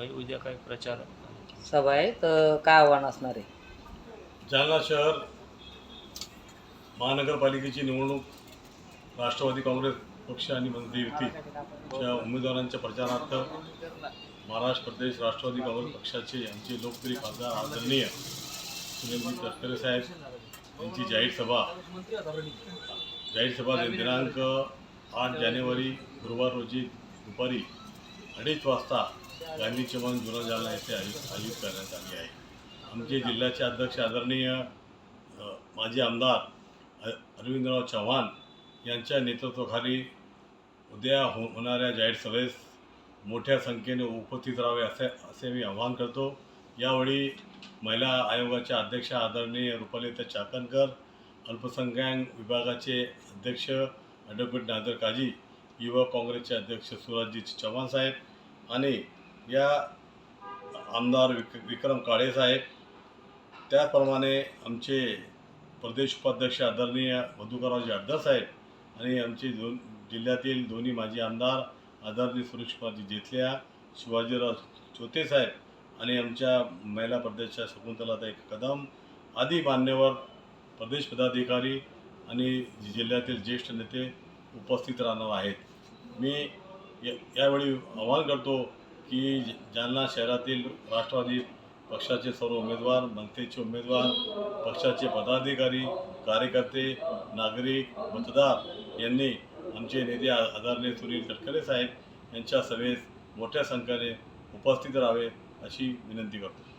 सभा आहे उद्या काय प्रचार? सभा आहे तर काय आव्हान असणार आहे? जालना शहर महानगरपालिकेची निवडणूक राष्ट्रवादी काँग्रेस पक्ष आणि मंत्री युतीच्या उमेदवारांच्या प्रचारार्थ महाराष्ट्र प्रदेश राष्ट्रवादी काँग्रेस पक्षाचे आमचे लोकप्रिय खासदार आदरणीय सुनीलजी तटकरे साहेब यांची जाहीर सभा. जाहीर सभा दिनांक आठ जानेवारी गुरुवार रोजी दुपारी अडीच वाजता गांधी चौक जुना जालना येथे आयोजित आयोजित करण्यात आली आहे. आमचे जिल्ह्याचे अध्यक्ष आदरणीय माजी आमदार अ- अरविंदराव चव्हाण यांच्या नेतृत्वाखाली उद्या हो होणाऱ्या जाहीर सभेस मोठ्या संख्येने उपस्थित राहावे असे असे मी आवाहन करतो. यावेळी महिला आयोगाच्या अध्यक्षा आदरणीय रुपालीता चाकणकर अल्पसंख्याक विभागाचे अध्यक्ष ॲडव्होकेट नादर काजी युवा काँग्रेसचे अध्यक्ष सुराजी चव्हाण साहेब आणि या आमदार विक विक्रम काळे साहेब. त्याचप्रमाणे आमचे प्रदेश उपाध्यक्ष आदरणीय मधुकररावजी अड्डा साहेब आणि आमचे दोन जिल्ह्यातील दोन्ही माजी आमदार आदरणीय सुरेश कुमारजी जेथल्या शिवाजीराव चोते साहेब आणि आमच्या महिला प्रदेशच्या शकुंतलाताई कदम आदी मान्यवर प्रदेश पदाधिकारी आणि जिल्ह्यातील ज्येष्ठ नेते उपस्थित राहणार आहेत. मी या यावेळी आवाहन करतो की ज- जालना शहरातील राष्ट्रवादी पक्षाचे सर्व उमेदवार मनसेचे उमेदवार पक्षाचे पदाधिकारी कार्यकर्ते नागरिक मतदार यांनी आमचे नेते आदरणीय सुनील तटकरे साहेब यांच्या सभेस मोठ्या संख्येने उपस्थित राहावे अशी विनंती करतो.